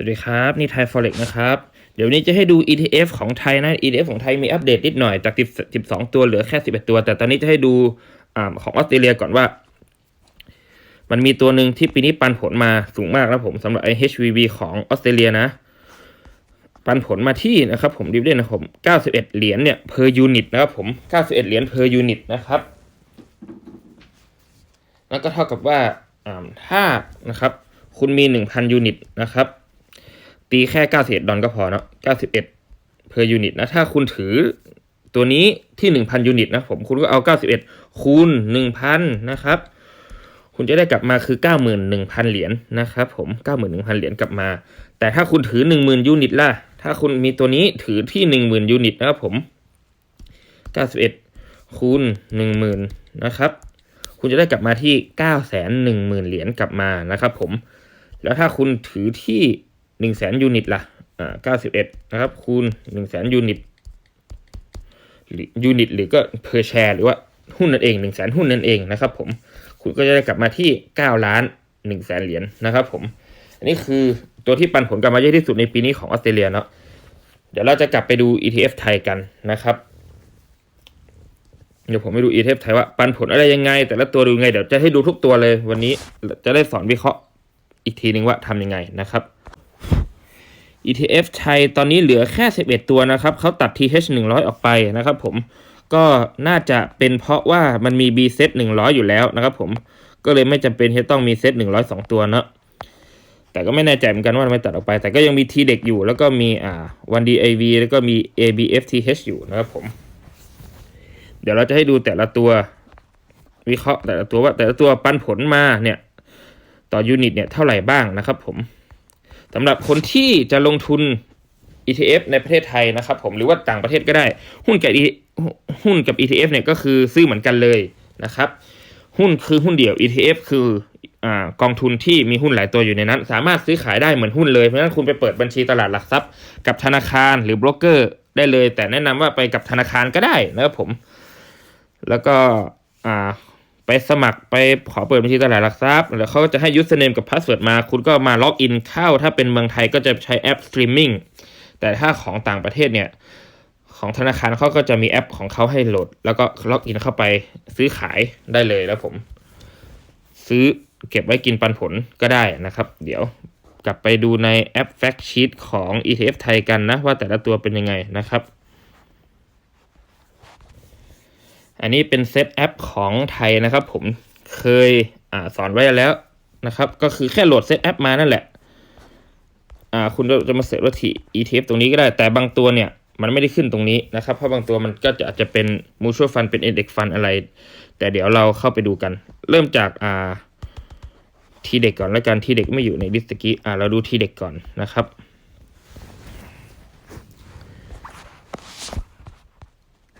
วัสดีครับ นี่ไทย Forex นะครับ เดี๋ยวนี้จะให้ดู ETF ของไทยนะ ETF ของไทยมีอัปเดตนิดหน่อยจาก10 12 ตัวเหลือแค่ 11 ตัว แต่ตอนนี้จะให้ดูอของออสเตรเลียก่อนว่า มันมีตัวหนึ่งที่ปีนี้ปันผลมาสูงมากนะผมสำหรับ HVB ของออสเตรเลียนะ ปันผลมาที่นะครับผมดิวเดนนะครับผม91 เหรียญเนี่ย per unit นะครับผม 91 เหรียญ per unit นะครับแล้วก็เท่ากับว่าอ่าถ้านะครับ คุณมี 1,000 ยูนิตนะครับ ตีแค่ 91 ดอลก็พอเนาะ91 per unit นะ ถ้าคุณถือตัวนี้ที่ 1,000 ยูนิตนะผมคุณก็เอา 91 คูณ 1,000 นะครับ คุณจะได้กลับมาคือ 91,000 เหรียญนะครับผม 91,000 เหรียญกลับมา แต่ถ้าคุณถือ 10,000 ยูนิตล่ะ ถ้าคุณมีตัวนี้ถือที่ 10,000 ยูนิตนะครับผม 91 คูณ 10,000 นะครับ คุณจะได้กลับมาที่ 910,000 เหรียญกลับมานะครับผม แล้วถ้าคุณถือที่ หนึ่งแสนยูนิตล่ะอ่าเก้าสิบเอ็ดนะครับคูณหนึ่งแสนยูนิตยูนิตหรือก็ per share หรือว่าหุ้นนั่นเองหนึ่งแสนหุ้นนั่นเองนะครับผมคุณก็จะได้กลับมาที่เก้าล้านหนึ่งแสนเหรียญนะครับผมอันนี้คือตัวที่ปันผลกลับมาเยอะที่สุดในปีนี้ของออสเตรเลียเนาะเดี๋ยวเราจะกลับไปดู ETF ไทยกันนะครับ เดี๋ยวผมไปดู ETF ไทยว่าปันผลอะไรยังไง แต่ละตัวดูไง เดี๋ยวจะให้ดูทุกตัวเลย วันนี้จะได้สอนวิเคราะห์อีกทีหนึ่งว่าทำยังไงนะครับ ETF ไทยตอนนี้เหลือแค่ 11 ตัวนะครับเขาตัด TH 100 ออกไปนะครับผมก็น่าจะเป็นเพราะว่ามันมี B set 100 อยู่แล้วนะครับผมก็เลยไม่จำเป็นที่ต้องมีเซต100 2 ตัวเนาะแต่ก็ไม่แน่ใจเหมือนกันว่าทำไมตัดออกไป แต่ก็ยังมี T เด็กอยู่ แล้วก็มีอ่า 1DAV แล้วก็มี ABFTH อยู่นะครับผม เดี๋ยวเราจะให้ดูแต่ละตัว วิเคราะห์แต่ละตัวว่าแต่ละตัวปันผลมาเนี่ย ต่อยูนิตเนี่ยเท่าไหร่บ้างนะครับผม สำหรับคนที่จะลงทุน ETF ในประเทศไทยนะครับ ผมหรือว่าต่างประเทศก็ได้ หุ้นกับ E- หุ้นกับ ETF เนี่ยก็คือซื้อเหมือนกันเลยนะครับ หุ้นคือหุ้นเดี่ยว ETF คืออกองทุนที่มีหุ้นหลายตัวอยู่ในนั้น สามารถซื้อขายได้เหมือนหุ้นเลย เพราะฉะนั้นคุณไปเปิดบัญชีตลาดหลักทรัพย์ กับธนาคารหรือโบรกเกอร์ได้เลย แต่แนะนำว่าไปกับธนาคารก็ได้นะครับผม แล้วก็อ่า ไปสมัครไปขอเปิดบัญชีตลาดหลักทรัพย์แล้วเขาก็จะให้ username กับ password มา คุณก็มาล็อกอินเข้า ถ้าเป็นเมืองไทยก็จะใช้แอป streaming แต่ถ้าของต่างประเทศเนี่ย ของธนาคารเขาก็จะมีแอปของเขาให้โหลด แล้วก็ล็อกอินเข้าไปซื้อขายได้เลยแล้วผม ซื้อเก็บไว้กินปันผลก็ได้นะครับ เดี๋ยวกลับไปดูในแอป Fact Sheet ของ ETF ไทยกันนะ ว่าแต่ละตัวเป็นยังไงนะครับ อันนี้เป็นเซตแอปของไทยนะครับ ผมเคยอสอนไว้แล้วนะครับ ก็คือแค่โหลดเซตแอปมานั่นแหละคุณจะมาเสิร์ชว่าที่ ETF ตรงนี้ก็ได้ แต่บางตัวเนี่ยมันไม่ได้ขึ้นตรงนี้นะครับ เพราะบางตัวมันก็จะอาจจะเป็น mutual fund เป็น index fund อะไร แต่เดี๋ยวเราเข้าไปดูกัน เริ่มจากอ่าทีเด็กก่อนแล้วกันทีเด็กไม่อยู่ในลิสต์กี้อ่าเราดูทีเด็กก่อนนะครับ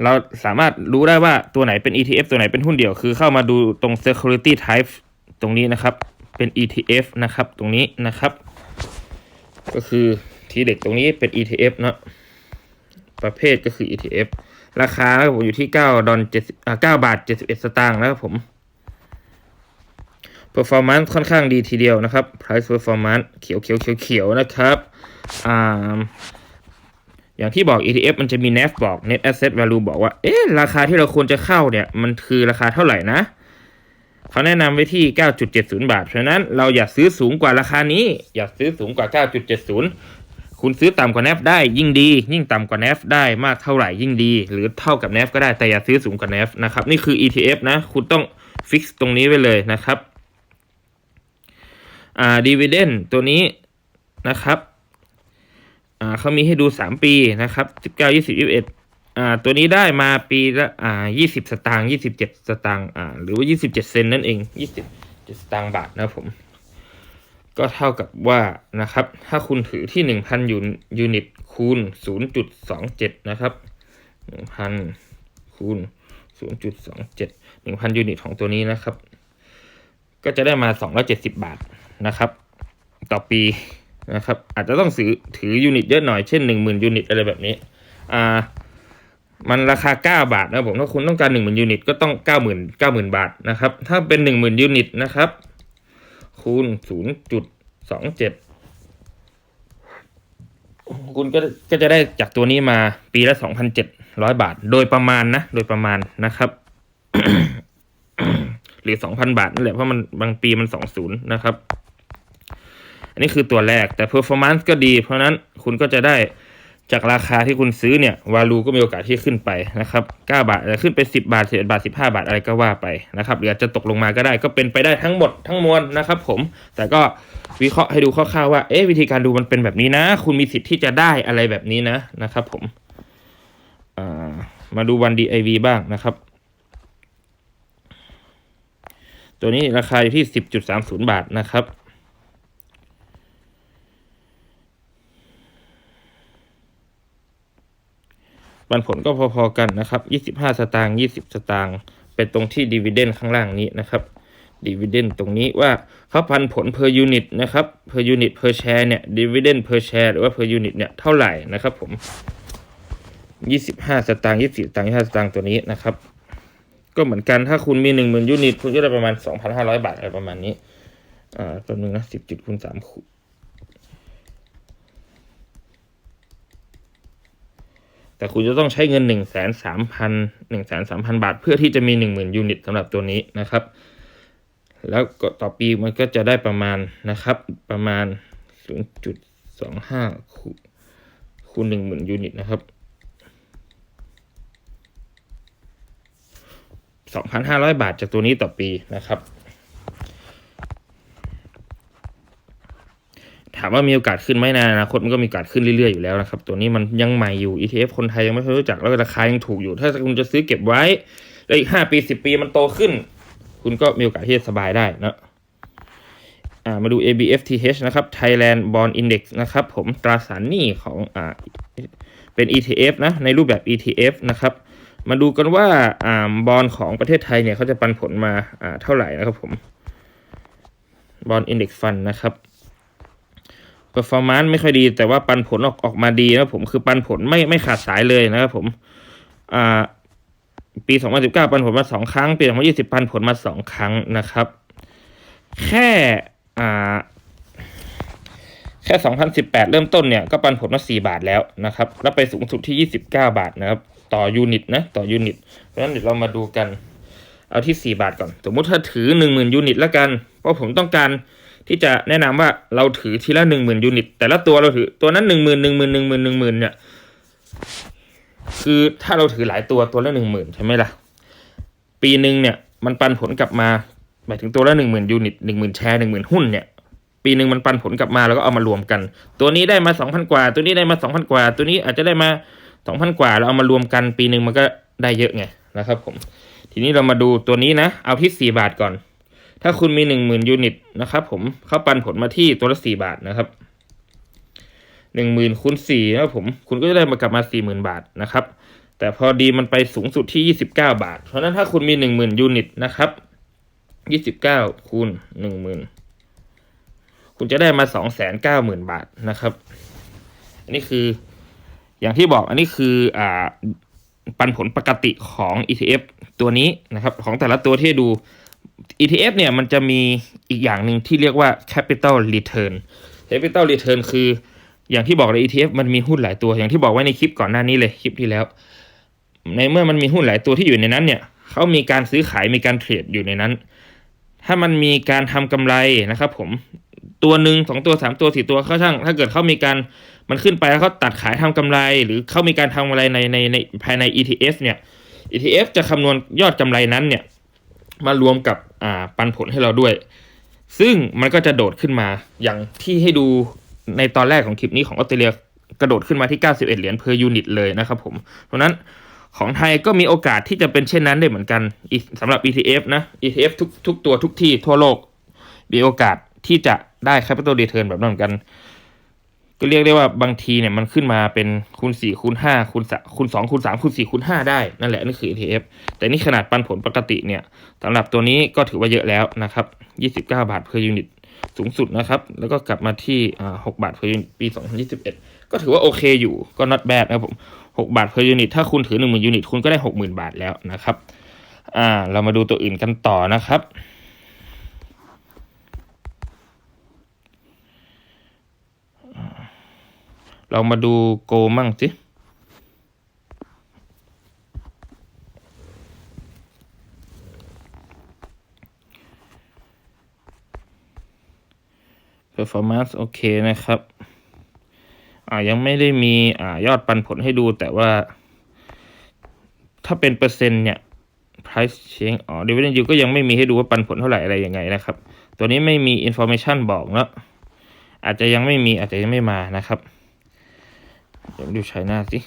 เราสามารถรู้ได้ว่าตัวไหนเป็น ETF ตัวไหนเป็นหุ้นเดี่ยว คือเข้ามาดูตรง security type ตรงนี้นะครับ เป็น ETF นะครับ ตรงนี้นะครับ ก็คือทีเด็กตรงนี้เป็น ETF เนอะประเภทก็คือ ETF ราคาครับผมอยู่ที่9ดอล70อ่า9บาท71สตางค์นะครับผม performance ค่อนข้างดีทีเดียวนะครับ price performance เขียวเขียวเขียวเขียวนะครับ อ่า อย่างที่บอก ETF มันจะมี NAV บอก Net Asset Value บอกว่า เอ๊ะ ราคาที่เราควรจะเข้าเนี่ย มันคือราคาเท่าไหร่นะ เขาแนะนำไว้ที่ 9.70 บาท เพราะฉะนั้นเราอย่าซื้อสูงกว่าราคานี้ อย่าซื้อสูงกว่า 9.70 คุณซื้อต่ำกว่า NAV ได้ยิ่งดี ยิ่งต่ำกว่า NAV ได้มากเท่าไหร่ยิ่งดี หรือเท่ากับ NAV ก็ได้ แต่อย่าซื้อสูงกว่า NAV นะครับ นี่คือ ETF นะ คุณต้องฟิกตรงนี้ไว้เลยนะครับ อ่า dividend ตัวนี้นะครับ อ่าเขามีให้ดูสามปีนะครับสิบเก้ายี่สิบยี่สิบเอ็ดอ่าตัวนี้ได้มาปีละอ่ายี่สิบสตางค์ยี่สิบเจ็ดสตางค์อ่าหรือว่ายี่สิบเจ็ดเซนนั่นเองยี่สิบเจ็ดสตางค์บาทนะผม ก็เท่ากับว่านะครับ ถ้าคุณถือที่หนึ่งพันยูนิตคูณศูนย์จุดสองเจ็ดนะครับหนึ่งพันคูณศูนย์จุดสองเจ็ดหนึ่งพันยูนิตของตัวนี้นะครับ ก็จะได้มาสองร้อยเจ็ดสิบบาทนะครับ ต่อปี นะครับ อาจจะต้องซื้อถือยูนิตเยอะหน่อยเช่นหนึ่งหมื่นยูนิตอะไรแบบนี้ อ่า มันราคาเก้าบาทนะผม ถ้าคุณต้องการหนึ่งหมื่นยูนิตก็ต้องเก้าหมื่นเก้าหมื่นบาทนะครับ ถ้าเป็นหนึ่งหมื่นยูนิตนะครับ คูณศูนย์จุดสองเจ็ดคุณก็ก็จะได้จากตัวนี้มาปีละสองพันเจ็ดร้อยบาท โดยประมาณนะ โดยประมาณนะครับหรือสองพันบาทนั่นแหละเพราะมันบางปีมันสองศูนย์นะครับ อันนี้คือตัวแรกแต่ performance ก็ดี เพราะนั้นคุณก็จะได้จากราคาที่คุณซื้อเนี่ยวาลูก็มีโอกาสที่ขึ้นไปนะครับ 9 บาทอาจจะขึ้นไป 10 บาท11บาท 15 บาทอะไรก็ว่าไปนะครับหรือจะตกลงมาก็ได้ก็เป็นไปได้ทั้งหมดทั้งมวลนะครับผมแต่ก็วิเคราะห์ให้ดูคร่าวๆว่าเอ๊ะวิธีการดูมันเป็นแบบนี้นะ คุณมีสิทธิ์ที่จะได้อะไรแบบนี้นะนะครับผมมาดูวัน DIV บ้างนะครับ ตัวนี้ราคาอยู่ที่ 10.30 บาทนะครับ ปันผลก็พอๆกันนะครับ 25 สตางค์ 20 สตางค์เป็นตรงที่ดีเวเดนข้างล่างนี้นะครับดีเวเดนตรงนี้ว่าเขาปันผล per unit นะครับ per unit per share เนี่ย dividend per share หรือว่า per unit เนี่ยเท่าไหร่นะครับผม 25 สตางค์ 24 สตางค์ 25 สตางค์ตัวนี้นะครับ ก็เหมือนกันถ้าคุณมี 10,000 ยูนิต คุณก็ได้ประมาณ 2,500 บาทอะไรประมาณนี้ อ่าตัวนึงนะ 10จุดคูณ3คูณ แต่คุณจะต้องใช้เงินหนึ่งแสนสามพันหนึ่งแสนสามพันบาท เพื่อที่จะมีหนึ่งหมื่นยูนิตสำหรับตัวนี้นะครับ แล้วก็ต่อปีมันก็จะได้ประมาณนะครับ ประมาณศูนย์จุดสองห้าคูณหนึ่งหมื่นยูนิตนะครับสองพันห้าร้อยบาทจากตัวนี้ต่อปีนะครับ ถามว่ามีโอกาสขึ้นไหมในอนาคตมันก็มีโอกาสขึ้นเรื่อยๆอยู่แล้วนะครับ ตัวนี้มันยังใหม่อยู่ ETF คนไทยยังไม่ค่อยรู้จักแล้วราคายังถูกอยู่ ถ้าคุณจะซื้อเก็บไว้แล้วอีกห้าปีสิบปีมันโตขึ้น คุณก็มีโอกาสที่จะสบายได้นะามาดู ABFTH นะครับ Thailand Bond Index นะครับ ผมตราสารหนี้ของอ่าเป็น ETF นะ ในรูปแบบ ETF นะครับ มาดูกันว่าอ่าบอลของประเทศไทยเนี่ยเขาจะปันผลมาอ่าเท่าไหร่นะครับผมบอล Index Fund นะครับ performance ไม่ค่อยดี แต่ว่าปันผลออกออกมาดีนะครับผมคือปันผลไม่ไม่ขาดสายเลยนะครับผมอ่าปี 2019 ปันผลมาสองครั้ง ปี 2020 ปันผลมาสองครั้งนะครับ แค่อ่าแค่ 2018 เริ่มต้นเนี่ยก็ปันผลมา 4 บาทแล้วนะครับ แล้วไปสูงสุดที่ 29 บาทนะครับ ต่อยูนิตนะต่อยูนิต เพราะฉะนั้นเดี๋ยวเรามาดูกัน เอาที่ 4 บาทก่อน สมมุติถ้าถือ 10,000 ยูนิตแล้วกัน เพราะผมต้องการ ที่จะแนะนำว่าเราถือทีละหนึ่งหมื่นยูนิต แต่ละตัวเราถือตัวนั้นหนึ่งหมื่นหนึ่งหมื่นหนึ่งหมื่นหนึ่งหมื่นเนี่ยคือถ้าเราถือหลายตัวตัวละหนึ่งหมื่นใช่ไหมล่ะ ปีหนึ่งเนี่ยมันปันผลกลับมาหมายถึงตัวละหนึ่งหมื่นยูนิตหนึ่งหมื่นแชร์หนึ่งหมื่นหุ้นเนี่ยปีหนึ่งมันปันผลกลับมาแล้วก็เอามารวมกัน ตัวนี้ได้มาสองพันกว่า ตัวนี้ได้มาสองพันกว่า ตัวนี้อาจจะได้มาสองพันกว่าเราเอามารวมกัน ปีหนึ่งมันก็ได้เยอะไงนะครับ ผม ทีนี้เรามาดูตัวนี้นะ เอาที่สี่บาทก่อน ถ้าคุณมีหนึ่งหมื่นยูนิตนะครับผมเขาปันผลมาที่ตัวละสี่บาทนะครับหนึ่งหมื่นคูณสี่นะครับผมคุณก็จะได้มากลับมาสี่หมื่นบาทนะครับ แต่พอดีมันไปสูงสุดที่ยี่สิบเก้าบาท เพราะฉะนั้นถ้าคุณมีหนึ่งหมื่นยูนิตนะครับยี่สิบเก้าคูณหนึ่งหมื่นคุณจะได้มาสองแสนเก้าหมื่นบาทนะครับ อันนี้คืออย่างที่บอกอันนี้คืออ่าปันผลปกติของ ETF ตัวนี้นะครับ ของแต่ละตัวที่ดู ETF เนี่ยมันจะมีอีกอย่างหนึ่งที่เรียกว่า capital return capital return คืออย่างที่บอกเลย ETF มันมีหุ้นหลายตัว อย่างที่บอกไว้ในคลิปก่อนหน้านี้เลยคลิปที่แล้ว ในเมื่อมันมีหุ้นหลายตัวที่อยู่ในนั้นเนี่ยเขามีการซื้อขายมีการเทรดอยู่ในนั้น ถ้ามันมีการทำกำไรนะครับผมตัวหนึ่งสองตัวสามตัวสี่ตัวเขาช่าง ถ้าเกิดเขามีการมันขึ้นไปแล้วเขาตัดขายทำกำไร หรือเขามีการทำกำไรในในในภายใน ETF เนี่ย ETF จะคำนวณยอดกำไรนั้นเนี่ย มารวมกับอ่าปันผลให้เราด้วย ซึ่งมันก็จะโดดขึ้นมาอย่างที่ให้ดูในตอนแรกของคลิปนี้ของออสเตรเลียกระโดดขึ้นมาที่ 91 เหรียญ per unit เลยนะครับผม เพราะนั้นของไทยก็มีโอกาสที่จะเป็นเช่นนั้นได้เหมือนกันสำหรับ ETF นะ ETF ทุกทุกตัวทุกที่ทั่วโลก มีโอกาสที่จะได้ capital return แบบนั้นเหมือนกัน ก็เรียกได้ว่าบางทีเนี่ยมันขึ้นมาเป็นคูณ4คูณ5คูณ3คูณ2คูณ3คูณ4คูณ5ได้ นั่นแหละนี่นคือ ETF แต่นี่ขนาดปันผลปกติเนี่ยสำหรับตัวนี้ก็ถือว่าเยอะแล้วนะครับ 29 บาท per unit สูงสุดนะครับ แล้วก็กลับมาที่6บาท per unit ปี 2021 ก็ถือว่าโอเคอยู่ก็ not bad นะครับผม6บาท per unit ถ้าคุณถือ 10,000ยูนิตคุณก็ได้ 60,000 บาทแล้วนะครับอ่าเรามาดูตัวอื่นกันต่อนะครับ เรามาดูโกมั่งสิ performance โอเคนะครับ อ่ายังไม่ได้มีอ่ายอดปันผลให้ดูแต่ว่า ถ้าเป็นเปอร์เซ็นต์เนี่ย price change อ๋อ dividend yield ก็ยังไม่มีให้ดูว่าปันผลเท่าไหร่อะไรยังไงนะครับ ตัวนี้ไม่มี information บอกเนาะอาจจะยังไม่มีอาจจะยังไม่มานะครับ เดี๋ยวดูชายนาสิ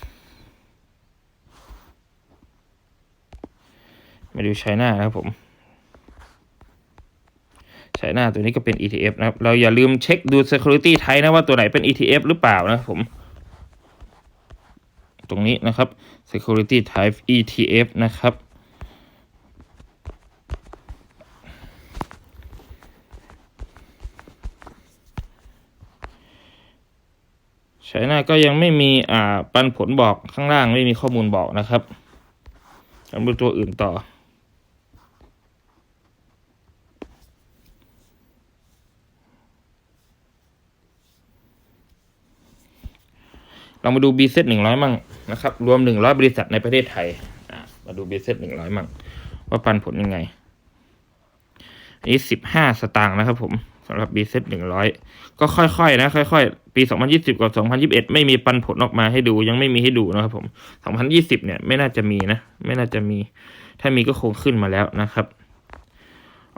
มาดูชายนานะครับผมชายนาตัวนี้ก็เป็น ETF นะครับ เราอย่าลืมเช็คดู security ไทยนะว่าตัวไหนเป็น ETF หรือเปล่านะครับผม ตรงนี้นะครับ security type ETF นะครับ ช้หน้าก็ยังไม่มีอ่าปันผลบอกข้างล่างไม่มีข้อมูลบอกนะครับลองดูตัวอื่นต่อ เรามาดู b เซตหนึ่งร้อยมั่งนะครับ รวมหนึ่งร้อยบริษัทในประเทศไทยมาดู b เซตหนึ่งร้อยมั่ง ว่าปันผลยังไงอันนี้สิบห้าสตางค์นะครับผม สำหรับ b เซตหนึ่งร้อยก็ค่อยๆนะ ค่อยๆ ปีสองพันยี่สิบกับสองพันยิบเอ็ดไม่มีปันผลออกมาให้ดูยังไม่มีให้ดูนะครับผมสองพันยี่สิบเนี่ยไม่น่าจะมีนะ ไม่น่าจะมี ถ้ามีก็คงขึ้นมาแล้วนะครับ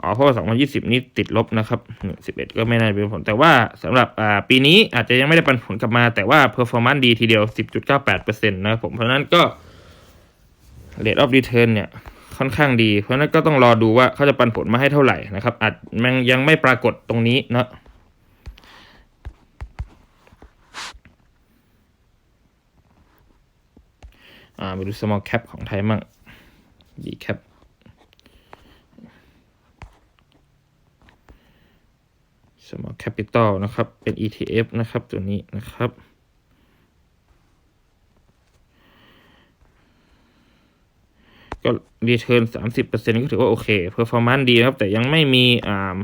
อ๋อเพราะว่าสองพันยี่สิบนี้ติดลบนะครับหนึ่งสิบเอ็ดก็ไม่น่าเป็นผล แต่ว่าสำหรับอ่าปีนี้อาจจะยังไม่ได้ปันผลกลับมา แต่ว่า performance ดีทีเดียวสิบจุดเก้าแปดเปอร์เซ็นต์นะครับผม เพราะฉะนั้นก็ rate of return เนี่ย ค่อนข้างดี เพราะนั้นก็ต้องรอดูว่าเขาจะปันผลมาให้เท่าไหร่นะครับอาจมันยังไม่ปรากฏตรงนี้เนาะอ่ามาดู small cap ของไทยมั่ง D cap small capital นะครับ เป็น ETF นะครับ ตัวนี้นะครับ ก็รีเทิร์นสามสิบเปอร์เซ็นก็ถือว่าโอเคเพอร์ฟอร์มนซ์ดีนะครับ แต่ยังไม่มีอ่า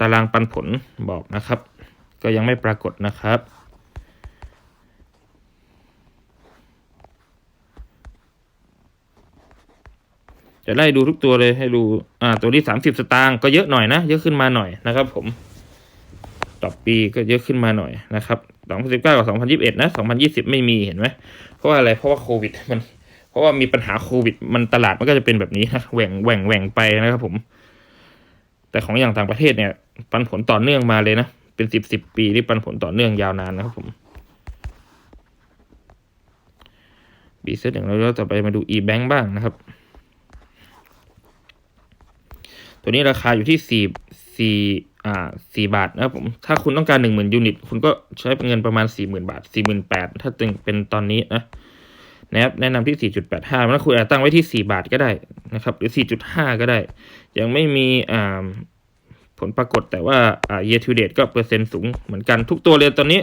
ตารางปันผลบอกนะครับ ก็ยังไม่ปรากฏนะครับจะไล่ดูทุกตัวเลยให้ดู อ่า ตัวนี้สามสิบสตางค์ก็เยอะหน่อยนะ เยอะขึ้นมาหน่อยนะครับ ผม ต่อปีก็เยอะขึ้นมาหน่อยนะครับสองพันสิบเก้ากับสองพันยิบเอ็ดนะสองพันยี่สิบไม่มีเห็นไหมเพราะว่าอะไร เพราะว่าโควิดมัน เพราะว่ามีปัญหาโควิด มันตลาดมันก็จะเป็นแบบนี้นะแหว่งแหว่งแหว่งไปนะครับผม แต่ของอย่างต่างประเทศเนี่ย ปันผลต่อเนื่องมาเลยนะ เป็นสิบสิบปีที่ปันผลต่อเนื่องยาวนานนะครับผมบีเซตอย่างเราต่อไปมาดู e-bank บ้างนะครับ ตัวนี้ราคาอยู่ที่สี่สี่อ่าสี่บาทนะครับผม ถ้าคุณต้องการหนึ่งหมื่นยูนิต คุณก็ใช้เงินประมาณสี่หมื่นบาทสี่หมื่นแปดถ้าตึงเป็นตอนนี้นะ นะครับแนะนำที่ 4.85แล้วคุณอาจตั้งไว้ที่ 4 บาทก็ได้นะครับหรือ 4.5 ก็ได้ ยังไม่มีอ่าผลปรากฏแต่ว่าอ่า year to date ก็เปอร์เซ็นต์สูงเหมือนกันทุกตัวเลยตอนนี้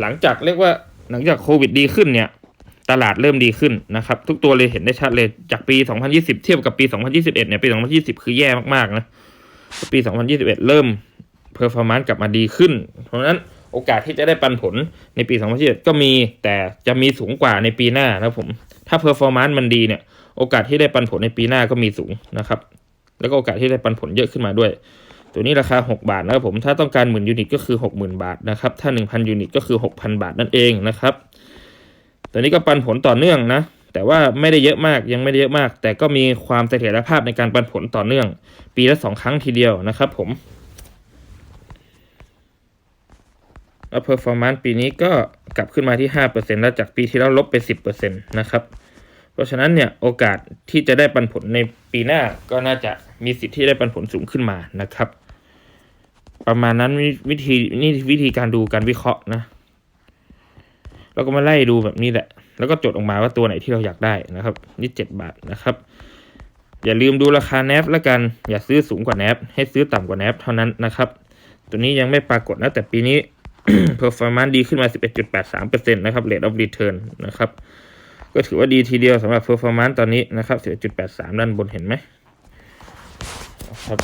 หลังจากเรียกว่าหลังจากโควิดดีขึ้นเนี่ยตลาดเริ่มดีขึ้นนะครับ ทุกตัวเลยเห็นได้ชัดเลยจากปี 2020 เทียบกับปี 2021 เนี่ยปี 2020 คือแย่มากๆนะปี 2021 เริ่ม performance กลับมาดีขึ้น เพราะฉะนั้น โอกาสที่จะได้ปันผลในปี 2021 ก็มีแต่จะมีสูงกว่าในปีหน้านะผม ถ้า performance มันดีเนี่ย โอกาสที่ได้ปันผลในปีหน้าก็มีสูงนะครับ แล้วก็โอกาสที่ได้ปันผลเยอะขึ้นมาด้วย ตัวนี้ราคา 6 บาทนะครับผม ถ้าต้องการหมื่นยูนิตก็คือ 60,000 บาทนะครับ ถ้า 1,000 ยูนิตก็คือ 6,000 บาทนั่นเองนะครับ ตัวนี้ก็ปันผลต่อเนื่องนะ แต่ว่าไม่ได้เยอะมาก ยังไม่ได้เยอะมาก แต่ก็มีความเสถียรภาพในการปันผลต่อเนื่อง ปีละสองครั้งทีเดียวนะครับผม แล้ว performance ปีนี้ก็กลับขึ้นมาที่ 5%แล้วจากปีที่แล้วลบไป 10%นะครับ เพราะฉะนั้นเนี่ยโอกาสที่จะได้ปันผลในปีหน้าก็น่าจะมีสิทธิ์ที่ได้ปันผลสูงขึ้นมานะครับ ประมาณนั้นวิธีนี่วิธีการดูการวิเคราะห์นะแล้วก็มาไล่ดูแบบนี้แหละ แล้วก็จดออกมาว่าตัวไหนที่เราอยากได้นะครับนี่เจ็ดบาทนะครับ อย่าลืมดูราคาแนฟแล้วกัน อย่าซื้อสูงกว่าแนฟให้ซื้อต่ำกว่าแนฟเท่านั้นนะครับ ตัวนี้ยังไม่ปรากฏนะแต่ปีนี้ performance ดีขึ้นมา 11.83%นะครับ rate of return นะครับ ก็ถือว่าดีทีเดียวสำหรับ performance ตอนนี้นะครับ 11.83 ด้านบนเห็นไหมครับ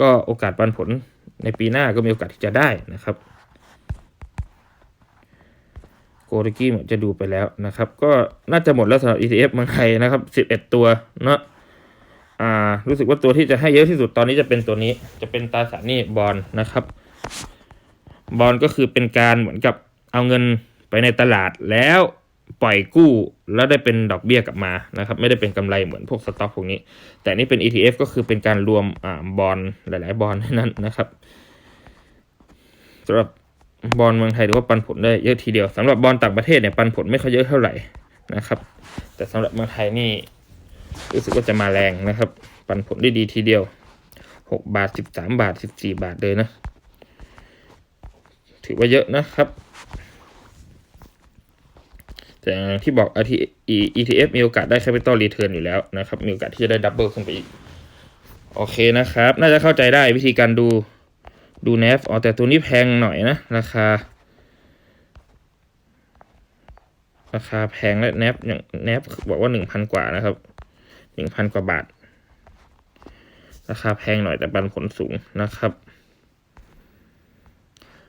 ก็โอกาสปันผลในปีหน้าก็มีโอกาสที่จะได้นะครับโกลกี้เหมือนจะดูไปแล้วนะครับ ก็น่าจะหมดแล้วสำหรับ ETF เมืองไทยนะครับ 11 ตัวเนาะ อ่า รู้สึกว่าตัวที่จะให้เยอะที่สุดตอนนี้จะเป็นตัวนี้ จะเป็นตราสารหนี้บอลนะครับ บอลก็คือเป็นการเหมือนกับเอาเงินไปในตลาดแล้วปล่อยกู้แล้วได้เป็นดอกเบี้ยกลับมานะครับ ไม่ได้เป็นกำไรเหมือนพวกสต็อกพวกนี้ แต่นี่เป็น ETF ก็คือเป็นการรวมอ่าบอลหลาย ๆ บอลนนั้นนะครับสำหรับบอลเมืองไทยถือว่าปันผลได้เยอะทีเดียวสำหรับบอลต่างประเทศเนี่ยปันผลไม่ค่อยเยอะเท่าไหร่นะครับ แต่สำหรับเมืองไทยนี่ รู้สึกว่าจะมาแรงนะครับ ปันผลได้ดีทีเดียวหกบาทสิบสามบาทสิบสี่บาทเลยนะ ถือว่าเยอะนะครับแต่อย่างที่บอก ETF มีโอกาสได้ Capital Return อยู่แล้วนะครับ มีโอกาสที่จะได้ดับเบิลขึ้นไปอีก โอเคนะครับ น่าจะเข้าใจได้วิธีการดูดู NAV อ๋อแต่ตัวนี้แพงหน่อยนะ ราคา ราคาแพงและ NAV อย่าง NAV บอกว่าหนึ่งพันกว่านะครับ หนึ่งพันกว่าบาท ราคาแพงหน่อยแต่ปันผลสูงนะครับ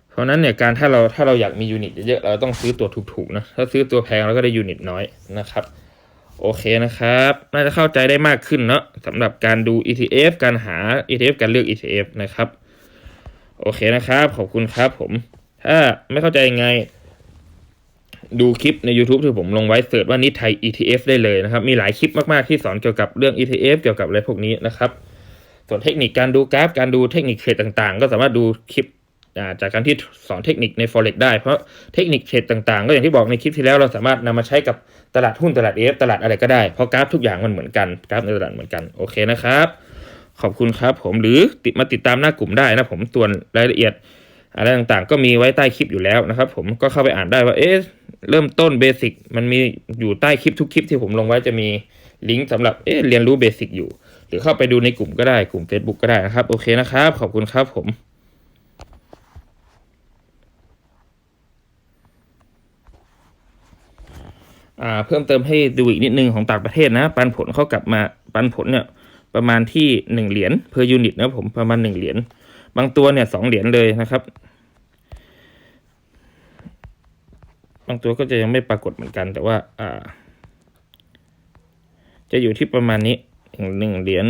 เพราะนั้นเนี่ยการถ้าเราถ้าเราอยากมียูนิตเยอะๆเราต้องซื้อตัวถูกๆนะถ้าซื้อตัวแพงเราก็ได้ยูนิตน้อยนะครับ โอเคนะครับ น่าจะเข้าใจได้มากขึ้นเนาะสำหรับการดู ETF การหา ETF การเลือก ETF นะครับ โอเคนะครับ ขอบคุณครับผม ถ้าไม่เข้าใจยังไง ดูคลิปใน YouTube ที่ผมลงไว้เสิร์ชว่านิดไทย ETF ได้เลยนะครับ มีหลายคลิปมาก ๆ ที่สอนเกี่ยวกับเรื่อง ETF เกี่ยวกับอะไรพวกนี้นะครับ ส่วนเทคนิคการดูกราฟ การดูเทคนิคเทรดต่างๆ ก็สามารถดูคลิปอ่าจากการที่สอนเทคนิคใน forex ได้ เพราะเทคนิคเทรดต่างๆ ก็อย่างที่บอกในคลิปที่แล้วเราสามารถนำมาใช้กับตลาดหุ้นตลาดเอฟตลาดอะไรก็ได้ เพราะกราฟทุกอย่างมันเหมือนกันกราฟในตลาดเหมือนกันโอเคนะครับ ขอบคุณครับผมหรือติดมาติดตามหน้ากลุ่มได้นะผมตัวนรายละเอียดอะไรต่างๆ ก็มีไว้ใต้คลิปอยู่แล้วนะครับ ผมก็เข้าไปอ่านได้ว่าเอ๊ะ เริ่มต้นเบสิกมันมีอยู่ใต้คลิปทุกคลิปที่ผมลงไว้จะมีลิงก์สำหรับเอเรียนรู้เบสิกอยู่ หรือเข้าไปดูในกลุ่มก็ได้กลุ่ม Facebook ก็ได้นะครับ โอเคนะครับ ขอบคุณครับผม่าเพิ่มเติมให้ดูอีกนิดนึงของต่างประเทศนะ ปันผลเขากลับมาปันผลเนี่ยประมาณที่หนึ่งเหรียญ per unit นะผมประมาณหนึ่งเหรียญ บางตัวเนี่ยสองเหรียญเลยนะครับ บางตัวก็จะยังไม่ปรากฏเหมือนกัน แต่ว่าอ่า จะอยู่ที่ประมาณนี้ถึงหนึ่งเหรียญ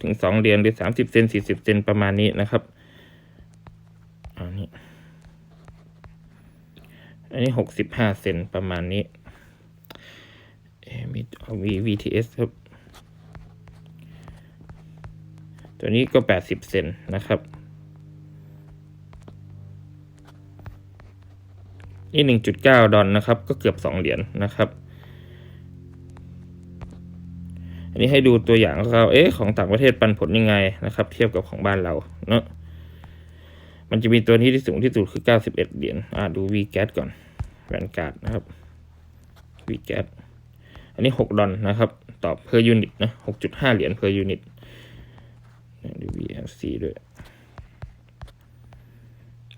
ถึงสองเหรียญหรือสามสิบเซนสี่สิบเซนประมาณนี้นะครับอันนี้อันนี้หกสิบห้าเซนประมาณนี้เอ๊ะมีเอา V VTS ครับ ตัวนี้ก็แปดสิบเซนนะครับ นี่หนึ่งจุดเก้าดอลนะครับ ก็เกือบสองเหรียญนะครับ อันนี้ให้ดูตัวอย่างเราเอ๊ะของต่างประเทศปันผลยังไงนะครับ เทียบกับของบ้านเราเนาะมันจะมีตัวนี้ที่สูงที่สุดคือเก้าสิบเอ็ดเหรียญอ่าดู v g a t ก่อนแวนการ์ดนะครับ v g a t อันนี้หกดอลนะครับ ตอบ per unit นะหกจุดห้าเหรียญ per unit ดู VLC ด้วย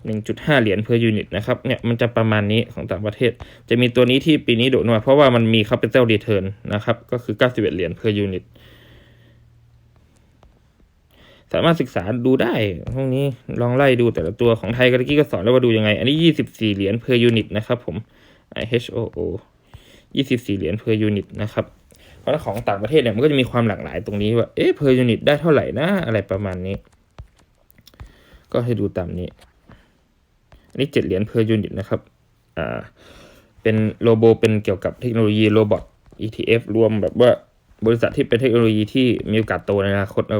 หนึ่งจุดห้าเหรียญ per unit นะครับเนี่ยมันจะประมาณนี้ของต่างประเทศ จะมีตัวนี้ที่ปีนี้โดดมาเพราะว่ามันมี capital return นะครับ ก็คือ 91 เหรียญ per unit สามารถศึกษาดูได้พวกนี้ลองไล่ดูแต่ละตัวของไทยก็ตะกี้ก็สอนแล้วว่าดูยังไง อันนี้ 24 เหรียญ per unit นะครับผม IHOO 24 เหรียญ per unit นะครับเพราะของต่างประเทศเนี่ยมันก็จะมีความหลากหลายตรงนี้ว่าเอ๊ะ per unit ได้เท่าไหร่นะอะไรประมาณนี้ ก็ให้ดูตามนี้ อันนี้7เหรียญ per unit นะครับอ่าเป็นโลโบเป็นเกี่ยวกับเทคโนโลยีโรบอท ETF รวมแบบว่าบริษัทที่เป็นเทคโนโลยีที่มีโอกาสโตในอนาคตเอา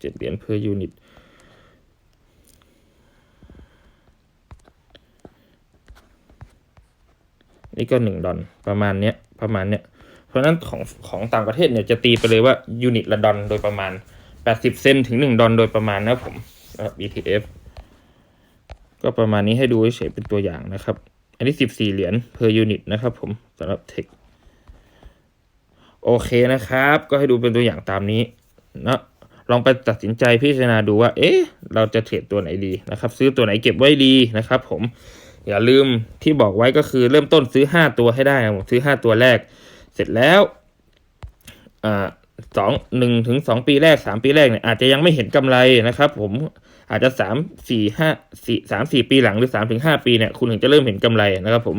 เจ็ดเหรียญ per unit นี่ก็หนึ่งดอลประมาณเนี้ยประมาณเนี้ยเพราะฉะนั้นของของต่างประเทศเนี่ยจะตีไปเลยว่ายูนิตละดอลโดยประมาณ 80 เซนถึง 1 ดอลโดยประมาณนะผม ETF ก็ประมาณนี้ให้ดูเฉยเป็นตัวอย่างนะครับ อันนี้ 14 เหรียญ per unit นะครับผมสำหรับเทคโอเคนะครับ ก็ให้ดูเป็นตัวอย่างตามนี้นะลองไปตัดสินใจพิจารณาดูว่า เอ๊ะ เราจะเทรดตัวไหนดีนะครับ ซื้อตัวไหนเก็บไว้ดีนะครับ ผม อย่าลืมที่บอกไว้ก็คือเริ่มต้นซื้อ 5 ตัวให้ได้นะผมซื้อ 5 ตัวแรก เสร็จแล้วอ่าสองหนึ่งถึงสองปีแรกสามปีแรกเนี่ยอาจจะยังไม่เห็นกำไรนะครับ ผม อาจจะสามสี่ห้าสี่สามสี่ปีหลังหรือสามถึงห้าปีเนี่ยคุณถึงจะเริ่มเห็นกำไรนะครับ ผม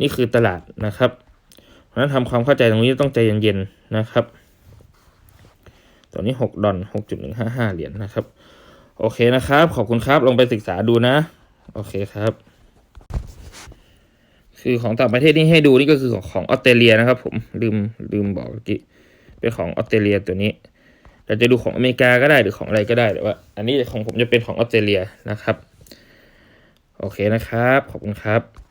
นี่คือตลาดนะครับเพราะฉะนั้นทำความเข้าใจตรงนี้ต้องใจเย็นๆนะครับตัวนี้หกดอลหกจุดหนึ่งห้าห้าเหรียญนะครับ โอเคนะครับ ขอบคุณครับลองไปศึกษาดูนะ โอเคครับ คือของต่างประเทศที่ให้ดูนี่ก็คือของออสเตรเลียนะครับ ผมลืมลืมบอกเมื่อกี้เป็นของออสเตรเลียตัวนี้ เราจะดูของอเมริกาก็ได้หรือของอะไรก็ได้แต่ว่า อันนี้ของผมจะเป็นของออสเตรเลียนะครับ โอเคนะครับ ขอบคุณครับ